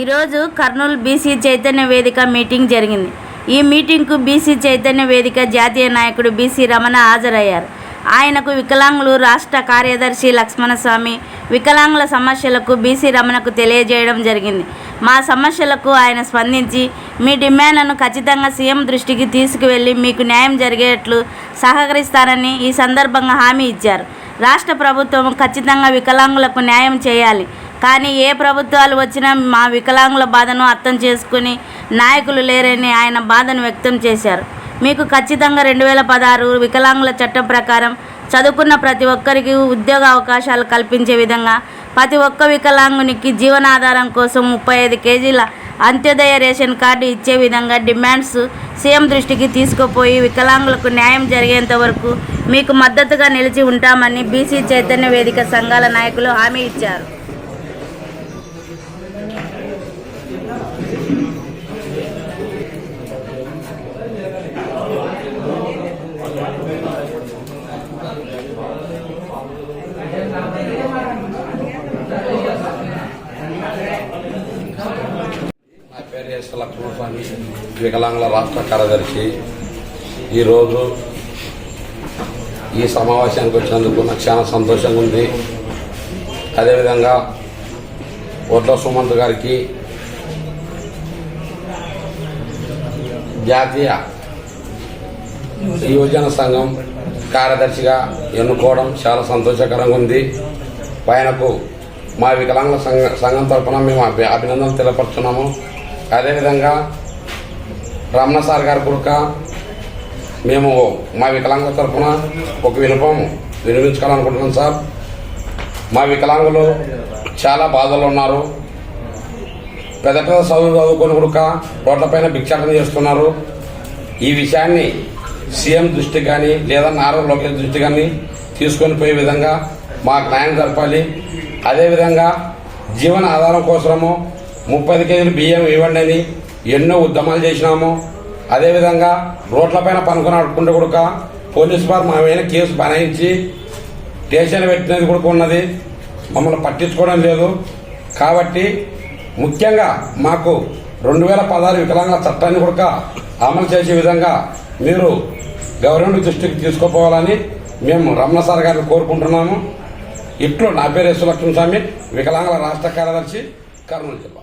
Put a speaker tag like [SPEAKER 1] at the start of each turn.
[SPEAKER 1] ఈరోజు కర్నూలు బీసీ చైతన్య వేదిక మీటింగ్ జరిగింది. ఈ మీటింగ్కు బీసీ చైతన్య వేదిక జాతీయ నాయకుడు బీసీ రమణ హాజరయ్యారు. ఆయనకు వికలాంగులు రాష్ట్ర కార్యదర్శి లక్ష్మణస్వామి వికలాంగుల సమస్యలకు బీసీ రమణకు తెలియజేయడం జరిగింది. మా సమస్యలకు ఆయన స్పందించి మీ డిమాండ్లను ఖచ్చితంగా సీఎం దృష్టికి తీసుకువెళ్ళి మీకు న్యాయం జరిగేట్లు సహకరిస్తారని ఈ సందర్భంగా హామీ ఇచ్చారు. రాష్ట్ర ప్రభుత్వం ఖచ్చితంగా వికలాంగులకు న్యాయం చేయాలి. కానీ ఏ ప్రభుత్వాలు వచ్చినా మా వికలాంగుల బాధను అర్థం చేసుకుని నాయకులు లేరని ఆయన బాధను వ్యక్తం చేశారు. మీకు ఖచ్చితంగా రెండు వేల పదహారు వికలాంగుల చట్టం ప్రకారం చదువుకున్న ప్రతి ఒక్కరికి ఉద్యోగ అవకాశాలు కల్పించే విధంగా ప్రతి ఒక్క వికలాంగునికి జీవనాధారం కోసం ముప్పై ఐదు కేజీల అంత్యోదయ రేషన్ కార్డు ఇచ్చే విధంగా డిమాండ్స్ సీఎం దృష్టికి తీసుకుపోయి వికలాంగులకు న్యాయం జరిగేంత వరకు మీకు మద్దతుగా నిలిచి ఉంటామని బీసీ చైతన్య వేదిక సంఘాల నాయకులు హామీ ఇచ్చారు.
[SPEAKER 2] నా పేరు ఎస్ లక్ష్మణస్వామి వికలాంగుల రాష్ట్ర కార్యదర్శి. ఈరోజు ఈ సమావేశానికి వచ్చినందుకు నాకు చాలా సంతోషంగా ఉంది. అదేవిధంగా ఒడ్ల సుమంత్ గారికి జాతీయ యువజన సంఘం కార్యదర్శిగా ఎన్నుకోవడం చాలా సంతోషకరంగా ఉంది. ఆయనకు మా వికలాంగుల సంఘ సంఘం తరఫున మేము అభినందనలు తెలపరుచున్నాము అదేవిధంగా రమణ సార్ గారి కుడుక మేము మా వికలాంగుల తరఫున ఒక వినపం వినిపించుకోవాలనుకుంటున్నాం సార్. మా వికలాంగులు చాలా బాధలు ఉన్నారు. పెద్ద పెద్ద చదువు చదువుకొని కుడుక రోడ్లపైన భిక్షాటన చేస్తున్నారు. ఈ విషయాన్ని సీఎం దృష్టి కానీ లేదా నారా లోకేష్ దృష్టి కానీ తీసుకొని పోయే విధంగా మాకు న్యాయం జరపాలి. అదేవిధంగా జీవన ఆధారం కోసము ముప్పై కేజీలు బియ్యం ఇవ్వండి అని ఎన్నో ఉద్యమాలు చేసినాము. అదేవిధంగా రోడ్లపైన పనుకొని ఆడుకుంటూ కూడా పోలీసు వారు మా మీద కేసు బనాయించి స్టేషన్ పెట్టినది కూడా ఉన్నది మమ్మల్ని పట్టించుకోవడం లేదు. కాబట్టి ముఖ్యంగా మాకు రెండు వేల పదహారు వికలాంగుల చట్టాన్ని కూడా అమలు చేసే విధంగా మీరు గవర్నమెంట్ దృష్టికి తీసుకుపోవాలని మేము రమణ సార్ గారిని కోరుకుంటున్నాము. ఇట్లు నా పేరు యశ్వలక్ష్మి స్వామి వికలాంగుల రాష్ట్ర కార్యదర్శి కర్నూలు జిల్లా.